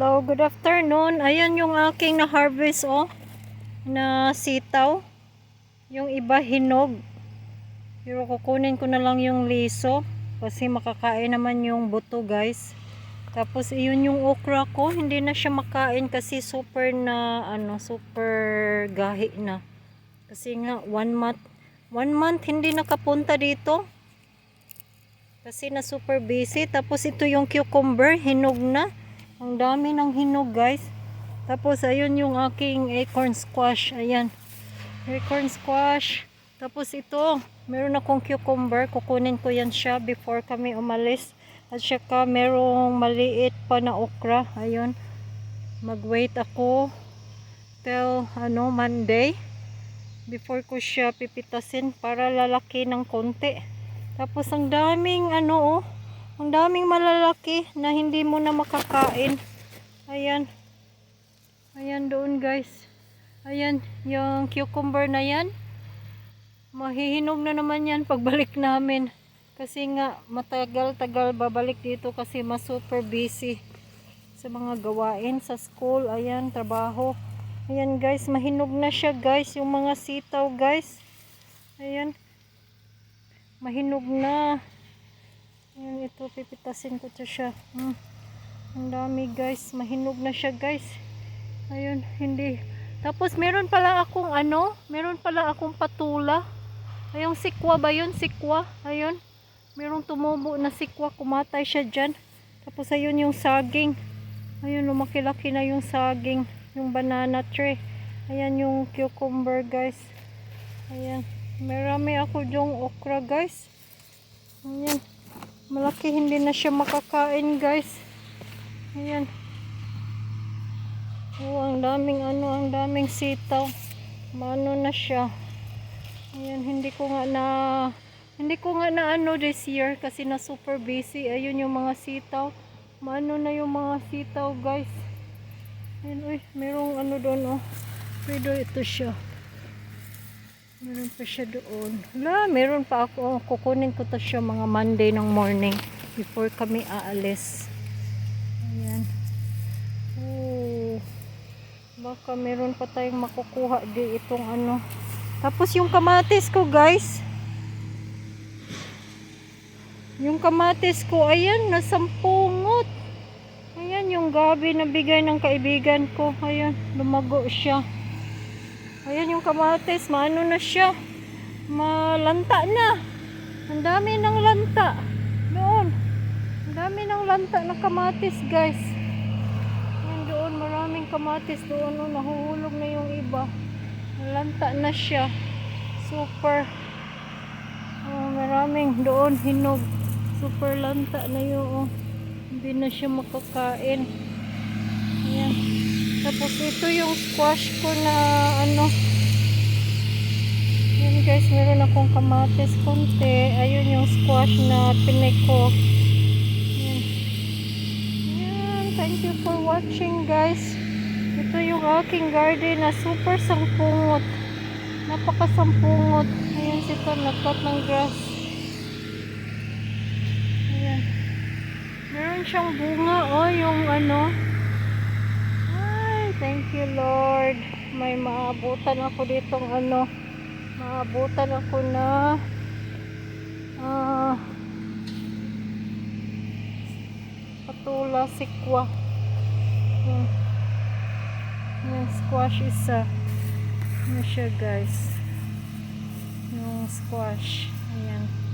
Hello, good afternoon. Ayan yung aking na-harvest oh. Na sitaw. Yung iba hinog. Pero kukunin ko na lang yung liso. Kasi makakain naman yung buto guys. Tapos iyon yung okra ko. Hindi na siya makain kasi super na ano, super gahi na. Kasi nga one month, one month hindi nakapunta dito. Kasi na super busy. Tapos ito yung cucumber, hinog na. Ang dami ng hinog guys. Tapos ayun yung aking acorn squash. Ayan. Acorn squash. Tapos ito, meron akong cucumber. Kukunin ko yan siya before kami umalis. At saka merong maliit pa na okra. Ayun. Mag-wait ako till ano, Monday. Before ko siya pipitasin para lalaki ng konti. Tapos ang daming ano oh. Ang daming malalaki na hindi mo na makakain. Ayan. Ayan doon guys. Ayan, yung cucumber na yan. Mahihinog na naman yan pagbalik namin. Kasi nga matagal-tagal babalik dito kasi mas super busy sa mga gawain sa school. Ayan, trabaho. Ayan guys, mahinog na siya guys. Yung mga sitaw guys. Ayan. Mahinog na. Ayan, ito, pipitasin ko to siya. Hmm. Ang dami guys, mahinog na siya guys. Ayun, hindi. Tapos meron pala akong ano, meron pala akong patula. Ayong sikwa ba yun? Sikwa. Ayun. Merong tumubo na sikwa, kumatay siya dyan. Tapos ayun yung saging. Ayun, lumaki-laki na yung saging. Yung banana tree. Ayan yung cucumber guys. Ayan. Marami ako yung okra guys. Ayan. Malaki hindi na siya makakain guys. Ayan. Oh, ang daming ano, ang daming sitaw. Mano na siya. Ayan, hindi ko nga na hindi ko nga na ano this year kasi na super busy. Ayun yung mga sitaw. Mano na yung mga sitaw guys. Ayun, uy, merong ano doon oh. Pero ito siya. Meron pa siya doon. Wala, meron pa ako. Kukunin ko to siya mga Monday ng morning before kami aalis. Ayan. Oh. Baka meron pa tayong makukuha di itong ano. Tapos yung kamatis ko, guys. Yung kamatis ko, ayan, nasampungot. Ayan, yung gabi na bigay ng kaibigan ko. Ayan, lumago siya. Ayan yung kamatis, maano na siya. Malanta na. Ang dami ng lanta. Doon. Ang dami ng lanta na kamatis, guys. Ayan doon, maraming kamatis doon. Oh, nahuhulog na yung iba. Lanta na siya. Super. Oh, maraming doon hinog. Super lanta na yung oh. Hindi na siya makakain. Tapos ito yung squash ko na ano. Yan guys, meron akong kamatis konti. Ayun yung squash na pinay ko. Yan. Thank you for watching guys. Ito yung aking garden na super sampungot. Napakasampungot. Ayan si Tom, nagkat ng grass. Ayan. Meron siyang bunga, oh, yung ano. You Lord. May maabutan ako ditong ano. Maabutan ako na ah patula sikwa. Yan. Yan, squash isa. Ano siya guys? Yung squash. Ayan.